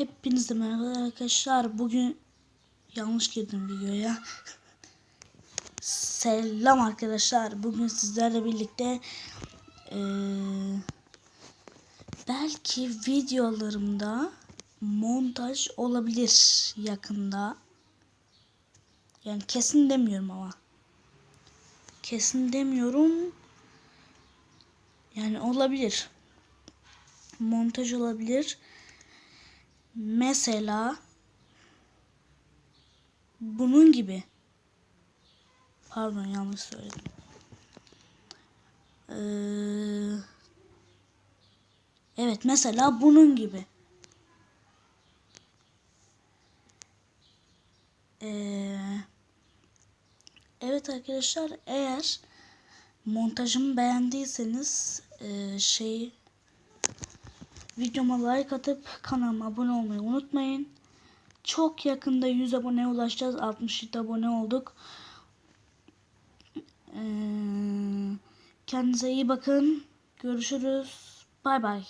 Hepinize merhaba arkadaşlar. Bugün yanlış girdim videoya. Selam arkadaşlar. Bugün sizlerle birlikte eee, belki videolarımda montaj olabilir yakında. Yani kesin demiyorum ama. Kesin demiyorum. Yani olabilir. Montaj olabilir. Mesela bunun gibi. Pardon yanlış söyledim. Ee, evet mesela bunun gibi. Ee, evet arkadaşlar eğer montajımı beğendiyseniz e, şey videoma like atıp kanalıma abone olmayı unutmayın. Çok yakında 100 aboneye ulaşacağız. 67 abone olduk. Ee, kendinize iyi bakın. Görüşürüz. Bay bay.